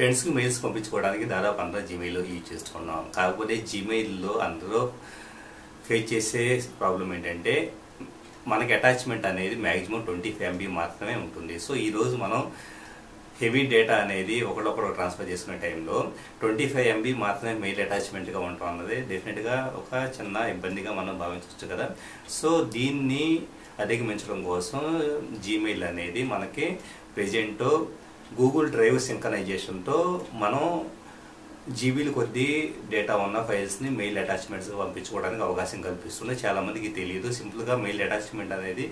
ఫ్రెండ్స్కి మెయిల్స్ పంపించుకోవడానికి దాదాపు అందరూ జీమెయిల్ యూజ్ చేస్తున్నాం కాకపోతే జీమెయిల్లో అందరూ ఫేస్ చేసే ప్రాబ్లం ఏంటంటే మనకి అటాచ్మెంట్ అనేది మ్యాక్సిమం ట్వంటీ ఫైవ్ ఎంబీ మాత్రమే ఉంటుంది. సో ఈరోజు మనం హెవీ డేటా అనేది ఒకడొకడు ట్రాన్స్ఫర్ చేసుకునే టైంలో ట్వంటీ ఫైవ్ ఎంబీ మాత్రమే మెయిల్ అటాచ్మెంట్గా ఉంటాం అన్నది డెఫినెట్గా ఒక చిన్న ఇబ్బందిగా మనం భావించవచ్చు కదా. సో దీన్ని అధిగమించడం కోసం జీమెయిల్ అనేది మనకి ప్రెజెంట్ గూగుల్ డ్రైవ్ సింకనైజేషన్తో మనం జీబీలు కొద్ది డేటా ఉన్న ఫైల్స్ని మెయిల్ అటాచ్మెంట్స్ పంపించుకోవడానికి అవకాశం కల్పిస్తుంది చాలామందికి తెలియదు. సింపుల్గా మెయిల్ అటాచ్మెంట్ అనేది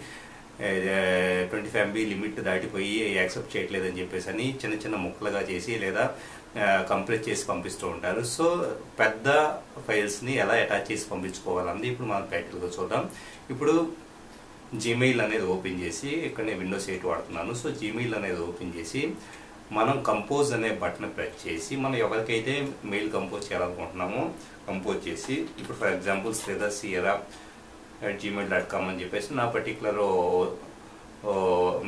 ట్వంటీ ఫైవ్ ఎంబీ లిమిట్ దాటిపోయి యాక్సెప్ట్ చేయట్లేదని చెప్పేసి అని చిన్న చిన్న ముక్కలుగా చేసి లేదా కంప్లీట్ చేసి పంపిస్తూ ఉంటారు. సో పెద్ద ఫైల్స్ని ఎలా అటాచ్ చేసి పంపించుకోవాలన్నది ఇప్పుడు మనం ప్రాక్టికల్గా చూద్దాం. ఇప్పుడు జీమెయిల్ అనేది ఓపెన్ చేసి ఇక్కడ నేను విండోస్ ఎయిట్ వాడుతున్నాను. సో జీమెయిల్ అనేది ఓపెన్ చేసి మనం కంపోజ్ అనే బటన్ ప్రెస్ చేసి మనం ఎవరికైతే మెయిల్ కంపోజ్ చేయాలనుకుంటున్నామో కంపోజ్ చేసి ఇప్పుడు for example Sridhar Sierra at Gmail dot com అని చెప్పేసి నా పర్టికులర్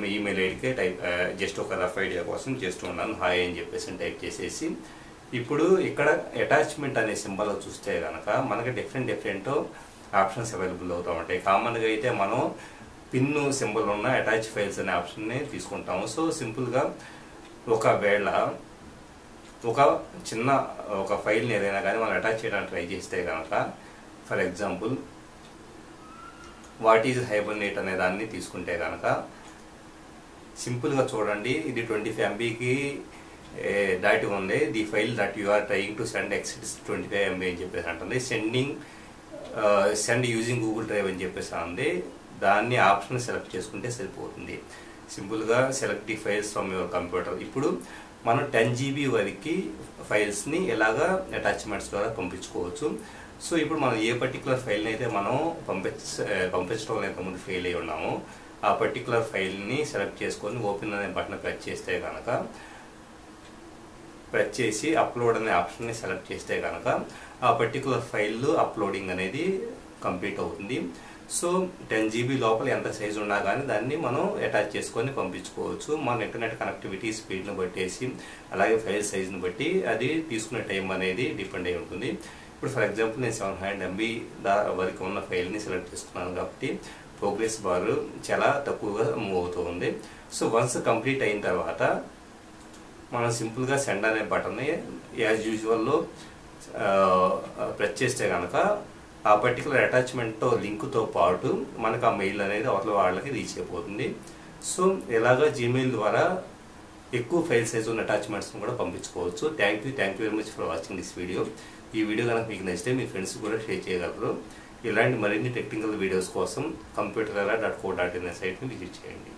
మీ ఈమెయిల్ ఐడికే టైప్ జస్ట్ ఒక రఫ్ ఐడియా కోసం చేస్తూ ఉన్నాను హాయ్ అని చెప్పేసి టైప్ చేసేసి ఇప్పుడు ఇక్కడ అటాచ్మెంట్ అనే సింబల్ చూస్తే కనుక మనకి డిఫరెంట్ డిఫరెంట్ ఆప్షన్స్ అవైలబుల్ అవుతూ ఉంటాయి కామన్గా అయితే మనం పిన్ సింబల్ ఉన్న అటాచ్ ఫైల్స్ అనే ఆప్షన్ని తీసుకుంటాము. సో సింపుల్గా ఒకవేళ ఒక చిన్న ఒక ఫైల్ని ఏదైనా కానీ మనం అటాచ్ చేయడానికి ట్రై చేస్తే కనుక for example what is hibernate అనే దాన్ని తీసుకుంటే కనుక సింపుల్గా చూడండి ఇది ట్వంటీ ఫైవ్ ఎంబీకి దాటి ఉంది. The file that you are trying to send exceeds twenty five MB అని చెప్పేసి అంటుంది. Sending send using Google drive అని చెప్పేసి ఉంది. దాన్ని ఆప్షన్ సెలెక్ట్ చేసుకుంటే సరిపోతుంది. సింపుల్గా select the files from your computer ఇప్పుడు మనం టెన్ జీబీ వరకు ఫైల్స్ని ఎలాగా అటాచ్మెంట్స్ ద్వారా పంపించుకోవచ్చు. సో ఇప్పుడు మనం ఏ పర్టికులర్ ఫైల్ని అయితే మనం పంపించ పంపించడం ఇంతకుముందు ఫెయిల్ అయి ఉన్నామో ఆ పర్టికులర్ ఫైల్ని సెలెక్ట్ చేసుకొని ఓపెన్ అనే బటన్ ప్రెస్ చేస్తే కనుక ప్రెస్ చేసి అప్లోడ్ అనే ఆప్షన్ని సెలెక్ట్ చేస్తే కనుక ఆ పర్టికులర్ ఫైల్ అప్లోడింగ్ అనేది కంప్లీట్ అవుతుంది. సో టెన్ జీబీ లోపల ఎంత సైజు ఉన్నా కానీ దాన్ని మనం అటాచ్ చేసుకొని పంపించుకోవచ్చు. మన ఇంటర్నెట్ కనెక్టివిటీ స్పీడ్ని బట్టేసి అలాగే ఫైల్ సైజుని బట్టి అది తీసుకునే టైం అనేది డిపెండ్ అయి ఉంటుంది. ఇప్పుడు ఫర్ ఎగ్జాంపుల్ నేను సెవెన్ హండ్రెడ్ ఎంబీ దా వరకు ఉన్న ఫైల్ని సెలెక్ట్ చేసుకున్నాను కాబట్టి ప్రోగ్రెస్ బార్ చాలా తక్కువగా మూవ్ అవుతూ ఉంది. సో వన్స్ కంప్లీట్ అయిన తర్వాత మనం సింపుల్గా సెండ్ అనే బటన్ని యాజ్ యూజువల్లో ప్రెస్ చేస్తే కనుక ఆ పర్టికులర్ అటాచ్మెంట్తో లింక్తో పాటు మనకు ఆ మెయిల్ అనేది అవతల వాళ్ళకి రీచ్ అయిపోతుంది. సో ఇలాగా జీమెయిల్ ద్వారా ఎక్కువ ఫైల్ సైజ్ ఉన్న అటాచ్మెంట్స్ని కూడా పంపించుకోవచ్చు. Thank you thank you very much for watching this video ఈ వీడియో కనుక మీకు నచ్చితే మీ ఫ్రెండ్స్ కూడా షేర్ చేయగలరు. ఇలాంటి మరిన్ని టెక్నికల్ వీడియోస్ కోసం computer dot co dot in సైట్ని visit చేయండి.